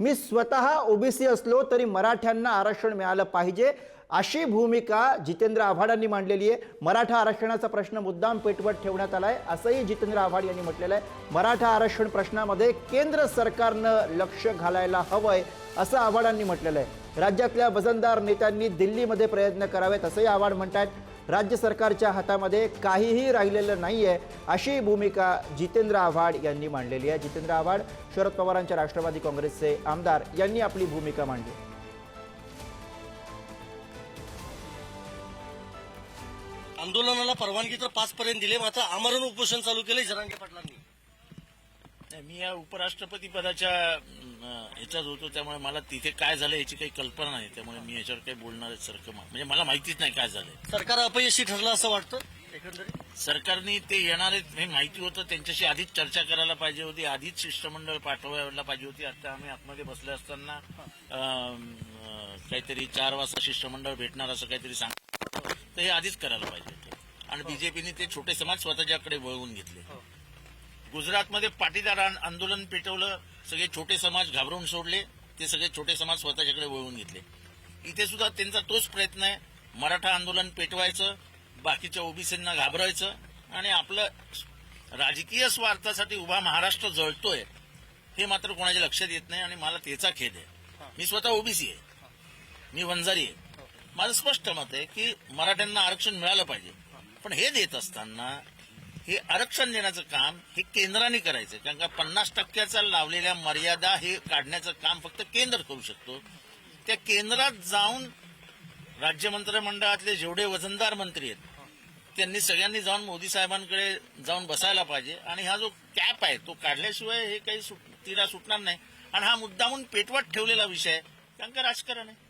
मी स्वतः ओबीसी असलो तरी मराठ्यांना आरक्षण मिळालं पाहिजे. अशी भूमिका जितेंद्र आव्हाडांनी मांडलेली आहे. मराठा आरक्षणाचा प्रश्न मुद्दाम पेटवत ठेवण्यात आला आहे असंही जितेंद्र आव्हाड यांनी म्हटलेलं आहे. मराठा आरक्षण प्रश्नामध्ये केंद्र सरकारनं लक्ष घालायला हवंय असं आव्हाडांनी म्हटलेलं आहे. राज्यातल्या वजनदार नेत्यांनी दिल्लीमध्ये प्रयत्न करावेत असंही आव्हाड म्हणतायत. राज्य सरकारच्या हातामध्ये काहीही राहिलेलं नाहीये अशी भूमिका जितेंद्र आव्हाड यांनी मांडलेली आहे. जितेंद्र आव्हाड शरद पवारांच्या राष्ट्रवादी काँग्रेसचे आमदार यांनी आपली भूमिका मांडली. आंदोलनाला परवानगी तर पाच पर्यंत दिले मात्र आमरण उपोषण चालू केले जरांगे पाटलांनी. नाही, मी या उपराष्ट्रपती पदाच्या ह्याच्यात होतो त्यामुळे मला तिथे काय झालं याची काही कल्पना नाही. त्यामुळे मी याच्यावर काही बोलणार सारखं म्हणजे मला माहितीच नाही काय झालंय. सरकार अपयशी ठरलं असं वाटतं? एकंदरीत? सरकारने ते येणार हे माहिती होतं त्यांच्याशी आधीच चर्चा करायला पाहिजे होती आधीच शिष्टमंडळ पाठवायला पाहिजे होती. आता आम्ही आतमध्ये बसले असताना काहीतरी चार वाजता शिष्टमंडळ भेटणार असं काहीतरी सांग तर हे आधीच करायला पाहिजे होतं. आणि बीजेपीने ते छोटे समाज स्वतःच्याकडे वळवून घेतले. गुजरातमध्ये पाटीदार आंदोलन पेटवलं सगळे छोटे समाज घाबरून सोडले ते सगळे छोटे समाज स्वतःच्याकडे वळवून घेतले. इथे सुद्धा त्यांचा तोच प्रयत्न आहे मराठा आंदोलन पेटवायचं बाकीच्या ओबीसींना घाबरायचं आणि आपलं राजकीय स्वार्थासाठी उभा महाराष्ट्र जळतोय हे मात्र कोणाच्या लक्षात येत नाही आणि मला त्याचा खेद आहे. मी स्वतः ओबीसी आहे. मी वंजारी आहे. माझं स्पष्ट मत आहे की मराठ्यांना आरक्षण मिळालं पाहिजे. पण हे देत असताना हे आरक्षण देण्याचं काम हे केंद्राने करायचं कारण का पन्नास टक्क्याचा लावलेल्या मर्यादा हे काढण्याचं काम फक्त केंद्र करू शकतो. त्या केंद्रात जाऊन राज्य मंत्रिमंडळातले जेवढे वजनदार मंत्री आहेत त्यांनी सगळ्यांनी जाऊन मोदी साहेबांकडे जाऊन बसायला पाहिजे. आणि हा जो कॅप आहे तो काढल्याशिवाय हे काही सुट तिरा सुटणार नाही. आणि हा मुद्दामून पेटवत ठेवलेला विषय आहे. कारण का राजकारण आहे.